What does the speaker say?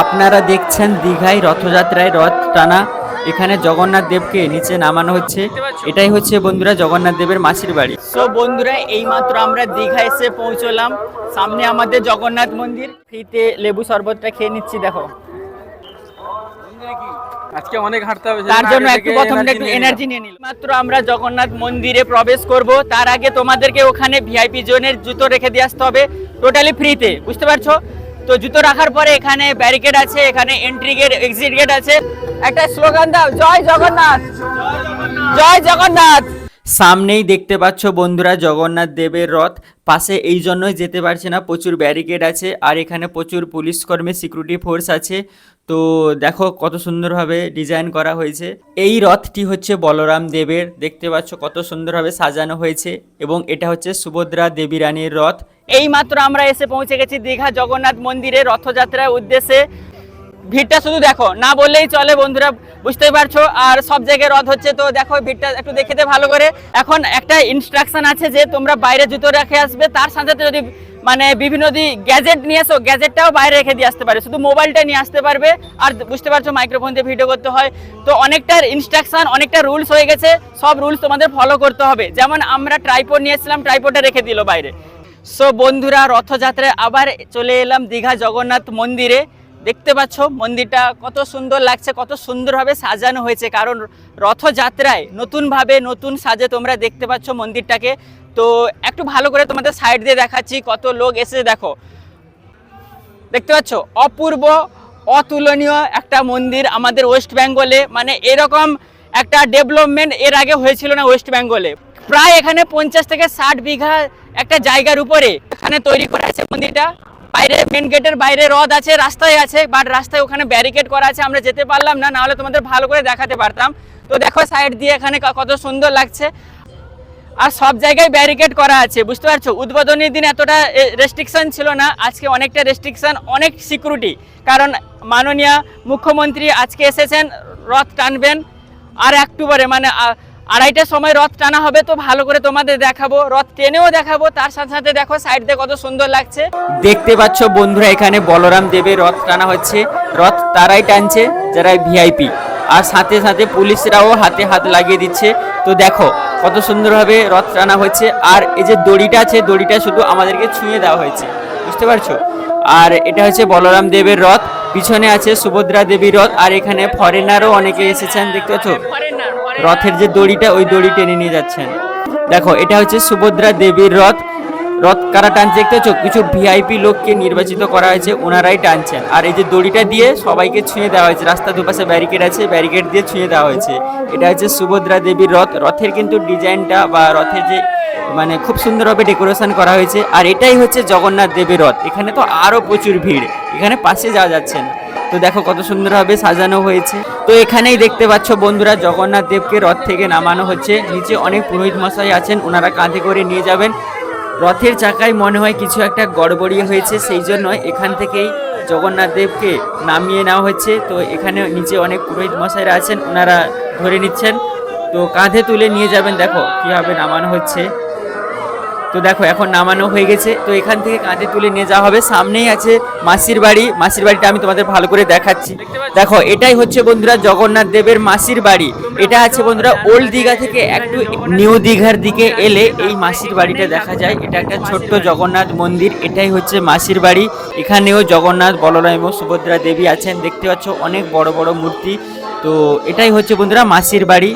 আপনারা দেখছেন দীঘায় রথযাত্রায় রথ টানা। এখানে জগন্নাথ দেবকে নিচে নামানো হচ্ছে। এটাই হচ্ছে বন্ধুরা জগন্নাথ দেবের মাসির বাড়ি। সো বন্ধুরা এইমাত্র আমরা দীঘা এসে পৌঁছলাম। সামনে আমাদের জগন্নাথ মন্দির। ফ্রিতে লেবু শরবতটা খেয়ে নিচ্ছি দেখো। আজকে অনেক হাঁটতে হবে তার জন্য একটু প্রথমে একটু এনার্জি নিয়ে নিলাম। মাত্র আমরা জগন্নাথ মন্দিরে প্রবেশ করব। তার আগে তোমাদেরকে ওখানে ভিআইপি জোনের জুতো রেখে দিয়ে আসতে হবে। টোটালি ফ্রিতে বুঝতে পারছ? তো জুতো রাখার পরে এখানে ব্যারিকেড আছে এখানে এন্ট্রি গেট এক্সিট গেট আছে। একটা স্লোগান দাও জয় জগন্নাথ। জয় জগন্নাথ। সামনেই দেখতে পাচ্ছ বন্ধুরা জগন্নাথ দেবের রথ। পাশে এই জন্যই যেতে পারছে না, প্রচুর ব্যারিকেড আছে আর এখানে প্রচুর পুলিশ কর্মী সিকিউরিটি ফোর্স আছে। তো দেখো কত সুন্দরভাবে ডিজাইন করা হয়েছে। এই রথটি হচ্ছে বলরাম দেবের, দেখতে পাচ্ছ কত সুন্দরভাবে সাজানো হয়েছে এবং এটা হচ্ছে সুভদ্রা দেবী রানীর রথ। এই মাত্র আমরা এসে পৌঁছে গেছি দীঘা জগন্নাথ মন্দিরে রথযাত্রার উদ্দেশ্যে। ভিড়টা শুধু দেখো, না বললেই চলে বন্ধুরা, বুঝতেই পারছ? আর সব জায়গায় রথ হচ্ছে, তো দেখো, ভিড়টা একটু দেখে দে ভালো করে। এখন একটা ইনস্ট্রাকশন আছে যে, তোমরা বাইরে জুতো রেখে আসবে, তার সাথে যদি মানে বিভিন্ন যদি গ্যাজেট নিয়ে আসো গ্যাজেটটাও বাইরে রেখে দিয়ে আসতে পারে। শুধু মোবাইলটা নিয়ে আসতে পারবে, আর বুঝতে পারছ মাইক্রোফোন দিয়ে ভিডিও করতে হয়। তো অনেকটা ইনস্ট্রাকশন অনেকটা রুলস হয়ে গেছে, সব রুলস তোমাদের ফলো করতে হবে। যেমন আমরা ট্রাইপোড নিয়ে এসেছিলাম ট্রাইপোডটা রেখে দিল বাইরে। সো বন্ধুরা, রথযাত্রায় আবার চলে এলাম দীঘা জগন্নাথ মন্দিরে। দেখতে পাচ্ছ, মন্দিরটা কত সুন্দর লাগছে, কত সুন্দরভাবে সাজানো হয়েছে। কারণ রথযাত্রায় নতুনভাবে নতুন সাজে তোমরা দেখতে পাচ্ছ মন্দিরটাকে। তো একটু ভালো করে তোমাদের সাইড দিয়ে দেখাচ্ছি, কত লোক এসে দেখো। দেখতে পাচ্ছ, অপূর্ব, অতুলনীয় একটা মন্দির আমাদের ওয়েস্ট বেঙ্গলে। মানে এরকম একটা ডেভেলপমেন্ট এর আগে হয়েছিল না ওয়েস্ট বেঙ্গলে। প্রায় এখানে পঞ্চাশ থেকে ষাট বিঘা একটা জায়গার উপরে এখানে তৈরি করা আছে মন্দিরটা। বাইরে মেন গেটের বাইরে রথ আছে, রাস্তায় আছে বাট রাস্তায় ওখানে ব্যারিকেড করা আছে, আমরা যেতে পারলাম না, নাহলে তোমাদের ভালো করে দেখাতে পারতাম। তো দেখো সাইড দিয়ে এখানে কত সুন্দর লাগছে। আর সব জায়গায় ব্যারিকেড করা আছে, বুঝতে পারছ? উদ্বোধনীর দিন এতটা রেস্ট্রিকশন ছিল না, আজকে অনেকটা রেস্ট্রিকশন অনেক সিকিউরিটি কারণ মাননীয় মুখ্যমন্ত্রী আজকে এসেছেন, রথ টানবেন, আর অক্টোবরে মানে আড়াইটার সময় রথ টানা হবে তো ভালো করে তোমাদের দেখাবো। রথ টেনেও দেখাবো তার সাথে সাথে দেখো সাইড দিয়ে কত সুন্দর লাগছে। দেখতে পাচ্ছ বন্ধুরা এখানে বলরাম দেবের রথ টানা হচ্ছে। রথ তারাই টানছে যারা ভিআইপি আর সাথে সাথে পুলিশরাও হাতে হাত লাগিয়ে দিচ্ছে। তো দেখো কত সুন্দরভাবে রথ টানা হচ্ছে। আর এই যে দড়িটা আছে দড়িটা শুধু আমাদেরকে ছুঁয়ে দেওয়া হয়েছে। বুঝতে পারছ? আর এটা হচ্ছে বলরাম দেবের রথ। পিছনে আছে সুভদ্রা দেবীর রথ। আর এখানে ফরেনারও অনেকে এসেছেন দেখতে পাচ্ছ? রথের যে দড়িটা, ওই দড়ি টেনে নিয়ে যাচ্ছেন। দেখো, এটা হচ্ছে সুভদ্রা দেবীর রথ। রথ কারা টানছে দেখতে পাচ্ছ? কিছু ভিআইপি লোককে নির্বাচিত করা হয়েছে, ওনারাই টানছেন। আর এই যে দড়িটা দিয়ে সবাইকে ছুঁয়ে দেওয়া হয়েছে রাস্তা দুপাশে ব্যারিকেড আছে ব্যারিকেড দিয়ে ছুঁয়ে দেওয়া হয়েছে। এটা হচ্ছে সুভদ্রা দেবীর রথ। রথের কিন্তু ডিজাইনটা বা রথের যে মানে খুব সুন্দরভাবে ডেকোরেশন করা হয়েছে। আর এটাই হচ্ছে জগন্নাথ দেবের রথ। এখানে তো আরও প্রচুর ভিড়। এখানে পাশে যাওয়া যাচ্ছে না। তো দেখো কত সুন্দরভাবে সাজানো হয়েছে। তো এখানেই দেখতে পাচ্ছ বন্ধুরা, জগন্নাথ দেবকে রথ থেকে নামানো হচ্ছে। নিচে অনেক পুরোহিত মশাই আছেন, ওনারা কাঁধে করে নিয়ে যাবেন। রথের চাকায় মনে হয় কিছু একটা গড়বড়ি হয়েছে, সেই জন্য এখান থেকেই জগন্নাথ দেবকে নামিয়ে নেওয়া হচ্ছে। তো এখানে নিচে অনেক পুরোহিত মশাইরা আছেন, ওনারা ধরে নিচ্ছেন। তো কাঁধে তুলে নিয়ে যাবেন, দেখো কীভাবে নামানো হচ্ছে। তো দেখো এখন নামানো হয়ে গেছে। তো এখান থেকে কাঁধে তুলে নিয়ে যাওয়া হবে। সামনেই আছে মাসির বাড়ি। মাসির বাড়িটা আমি তোমাদের ভালো করে দেখাচ্ছি। দেখো এটাই হচ্ছে বন্ধুরা জগন্নাথ দেবের মাসির বাড়ি। এটা আছে বন্ধুরা ওল্ড দীঘা থেকে একটু নিউ দীঘার দিকে এলে এই মাসির বাড়িটা দেখা যায়। এটা একটা ছোট্ট জগন্নাথ মন্দির। এটাই হচ্ছে মাসির বাড়ি। এখানেও জগন্নাথ বলরাম এবং সুভদ্রা দেবী আছেন। দেখতে পাচ্ছ অনেক বড় বড় মূর্তি। তো এটাই হচ্ছে বন্ধুরা মাসির বাড়ি।